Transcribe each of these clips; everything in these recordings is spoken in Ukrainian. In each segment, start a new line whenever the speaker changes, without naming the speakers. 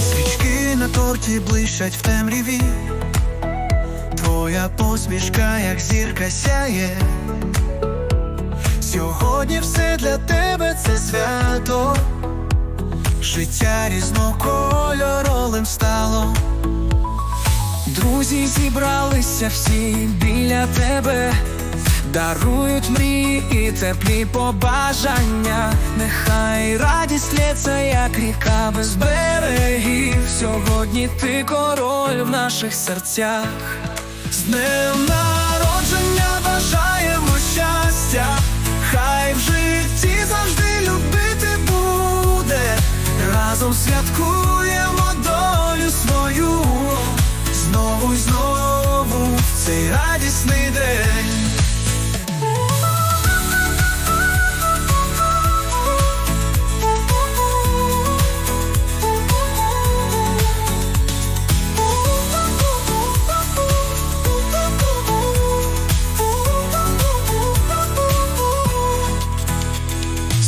Свічки на торті блищать в темряві, твоя посмішка, як зірка сяє. Сьогодні все для тебе це свято, життя різнокольоровим Друзі зібралися всі біля тебе, дарують мрії і теплі побажання. Нехай радість лється, як ріка без берегів. Сьогодні ти король в наших серцях. З днем народження бажаємо щастя, хай в житті завжди любити буде. Разом святкуємо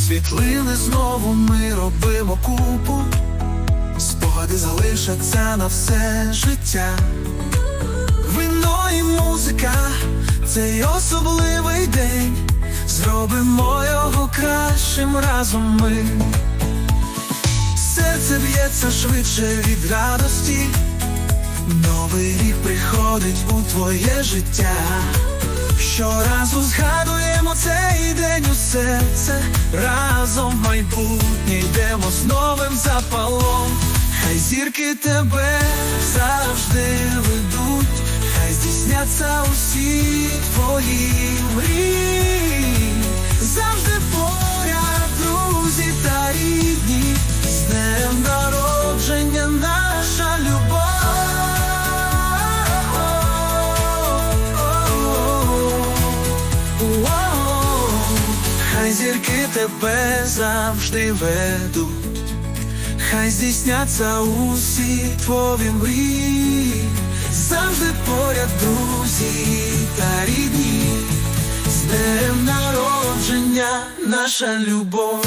Світлини знову ми робимо купу, спогади залишаться на все життя. Вино і музика, цей особливий день. Зробимо його кращим разом ми. Серце б'ється швидше від радості. Новий рік приходить у твоє життя. Щоразу згадуємо цей день у серце, разом в майбутнє йдемо з новим запалом. Хай зірки тебе завжди ведуть, хай здійсняться усі твої Хай зірки тебе завжди ведуть, хай здійсняться усі твої мрії, завжди поряд друзі та рідні, з днем народження наша любов.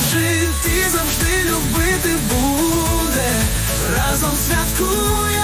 Житті завжди любити буде, разом святкуємо